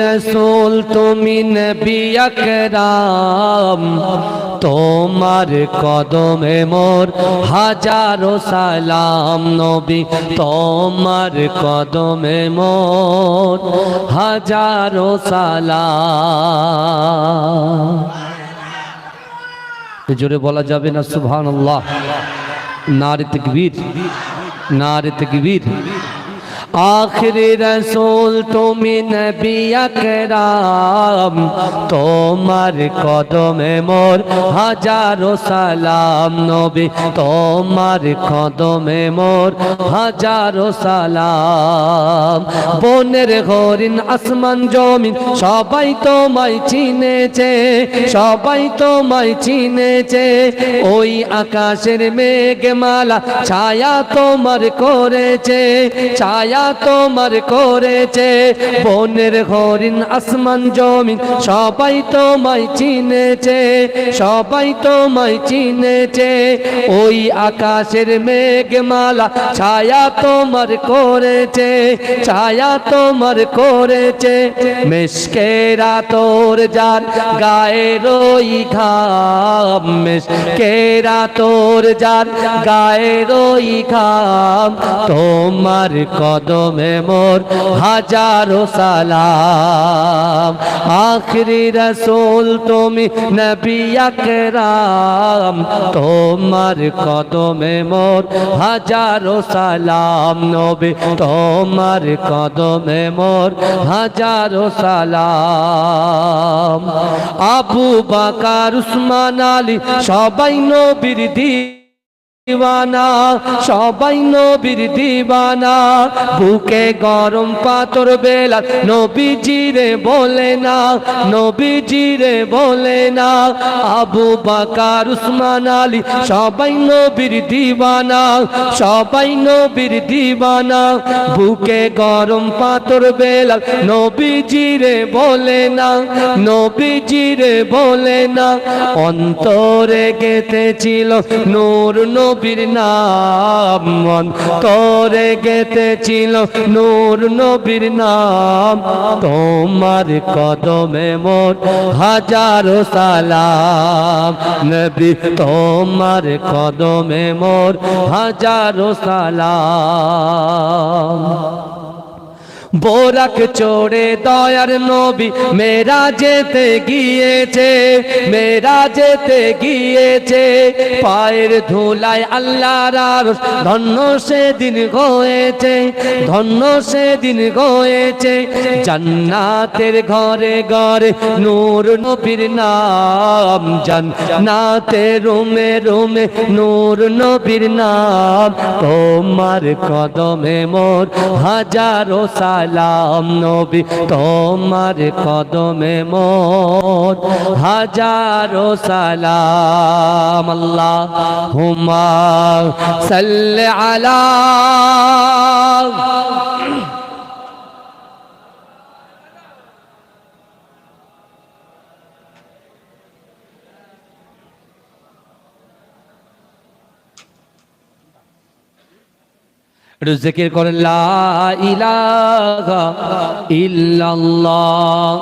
রসুল, তুমি নবী তোমার কদমে মোর হাজারো সালাম নবী। তোমার কদমে মোর হাজারো সালাম। জোরে বলা যাবে না সুবহান আল্লাহ নারে তকবীর নারে তকবীর। আখরি রসুল, তুমি আকরাম। তোমার কদমে মোর হাজারো সালাম নবী। তোমার কদমে মোর হাজারো সালাম। বনের হরিণ, আসমান, জমিন, সবাই তোমায় চিনেছে, সবাই তোমায় চিনেছে। ওই আকাশের মেঘমালা ছায়া তোমার করেছে, ছায়া তোমার করেছে। বনের হরিণ, আসমান, জমিন, সবাই তোমায় চিনেছে, সবাই তোমায় চিনেছে। ওই আকাশের মেঘমালা ছায়া তোমার করেছে, ছায়া তোমার করেছে। মেশকেরা তোর যার গায়ের ওই ঘাম মেশকেরা তোর যার গায়ের ওই ঘাম, তোমার কদমে মোর হাজারো সালাম। আখরি রসুল, তুমি নবী আকরাম। তোমার কদমে মোর হাজারো সালাম, নবী। তোমার কদমে মোর হাজারো সালাম। আবু বাকার, উসমান আলী, সবাই নবীর দি দিবানা, সবাই নবীর দিবানা। বুকে গরম পাথর বেলা নবীজিরে বলে না নবীজিরে বলে না। আবু বাকার, উসমান আলী, সবাই নবীর দিবানা, সবাই নবীর দিবানা। বুকে গরম পাথর বেলা নবীজিরে বলে না নবীজিরে বলে না। অন্তরে গেতেছিল নূর নবীর নাম, অন্তরে গেতেছিল নূর নবীর নাম। তোমার কদমে মোর হাজার সালাম। নবী, তোমার কদমে মোর হাজার সালাম। বোরাক চড়ে দয়ার নবী মেরা যেতে গিয়েছে, মেরা যেতে গিয়েছে। পায়ের ধুলায় আল্লাহর ধন্য সেদিন হয়েছে, ধন্য সেদিন হয়েছে। জান্নাতের ঘরে ঘরে নূর নবীর নাম, জান্নাতে রুমে রুমে নূর নবীর নাম। তোমার কদমে মোর হাজারো সালাম নবী তোমার কদমে মত হাজারো সালাম। আল্লাহ হুমা সাল্লি আলা একটু করেন লা ইলাহা ইল্লাল্লাহ